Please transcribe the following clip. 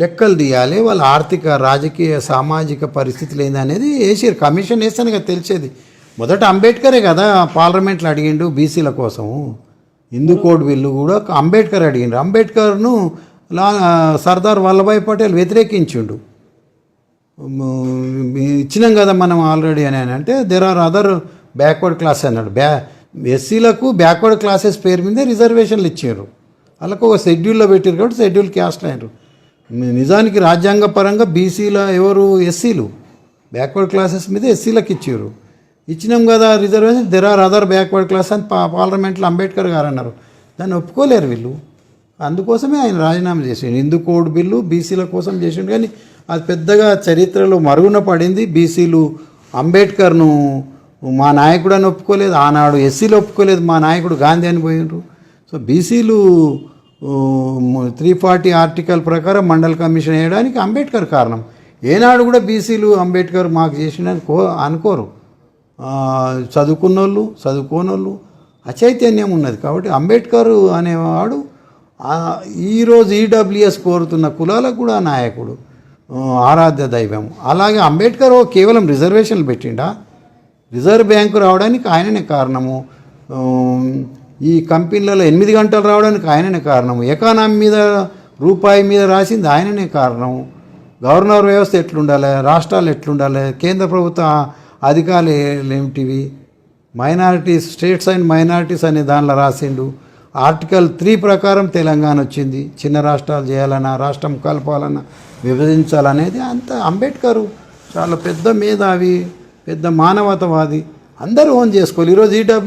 లెక్కలు తీయాలి వాళ్ళ ఆర్థిక రాజకీయ సామాజిక పరిస్థితులు ఏంది అనేది వేసారు. కమిషన్ వేస్తాను కదా తెలిసేది. మొదట అంబేద్కరే కదా పార్లమెంట్లో అడిగిండు బీసీల కోసము హిందూ కోడ్ బిల్లు కూడా అంబేద్కర్ అడిగిండు. అంబేద్కర్ను లా సర్దార్ వల్లభాయ్ పటేల్ వ్యతిరేకించిండు. ఇచ్చినాం కదా మనం ఆల్రెడీ అని అంటే there are other backward class అన్నాడు. బ్యా ఎస్సీలకు బ్యాక్వర్డ్ క్లాసెస్ పేరు మీదే రిజర్వేషన్లు ఇచ్చారు వాళ్ళకు ఒక షెడ్యూల్లో పెట్టారు కాబట్టి షెడ్యూల్ క్యాస్ట్ అయినారు నిజానికి రాజ్యాంగ పరంగా బీసీల ఎవరు ఎస్సీలు? బ్యాక్వర్డ్ క్లాసెస్ మీద ఎస్సీలకు ఇచ్చారు. ఇచ్చినాం కదా reservation there are other backward class అని పార్లమెంట్లో అంబేద్కర్ గారు అన్నారు. దాన్ని ఒప్పుకోలేరు వీళ్ళు. అందుకోసమే ఆయన రాజీనామా చేసిండు. హిందూ కోడ్ బిల్లు బీసీల కోసం చేసిండు. కానీ అది పెద్దగా చరిత్రలో మరుగున పడింది. బీసీలు అంబేద్కర్ను మా నాయకుడు అని ఒప్పుకోలేదు. ఆనాడు ఎస్సీలు ఒప్పుకోలేదు. మా నాయకుడు గాంధీ అని పోయినరు సో బీసీలు త్రీ ఫార్టీ ఆర్టికల్ ప్రకారం మండల్ కమిషన్ వేయడానికి అంబేద్కర్ కారణం. ఏనాడు కూడా బీసీలు అంబేద్కర్ మాకు చేసిండని కో అనుకోరు. ఆ, చదువుకున్నోళ్ళు చదువుకోనోళ్ళు అచైతన్యం ఉన్నది. కాబట్టి అంబేద్కర్ అనేవాడు ఈరోజు ఈడబ్ల్యూఎస్ కోరుతున్న కులాలకు కూడా నాయకుడు ఆరాధ్య దైవం. అలాగే అంబేద్కర్ ఓ కేవలం రిజర్వేషన్లు పెట్టిండా? రిజర్వ్ బ్యాంకు రావడానికి ఆయననే కారణము. ఈ కంపెనీలలో ఎనిమిది గంటలు రావడానికి ఆయననే కారణం. ఎకానమీ మీద రూపాయి మీద రాసింది ఆయననే కారణం. గవర్నర్ వ్యవస్థ ఎట్లుండాలి? రాష్ట్రాలు ఎట్లుండాలి? కేంద్ర ప్రభుత్వ అధికారులు ఏమిటివి? మైనారిటీస్ స్టేట్స్ అండ్ మైనారిటీస్ అనే దానిలో రాసిండు. ఆర్టికల్ త్రీ ప్రకారం తెలంగాణ వచ్చింది. చిన్న రాష్ట్రాలు చేయాలన్నా రాష్ట్రం కలపాలన్నా విభజించాలనేది అంత అంబేద్కర్. చాలా పెద్ద మేధావి పెద్ద మానవతవాది. అందరూ ఓన్ చేసుకోవాలి. ఈరోజు ఈడబ్ల్యూ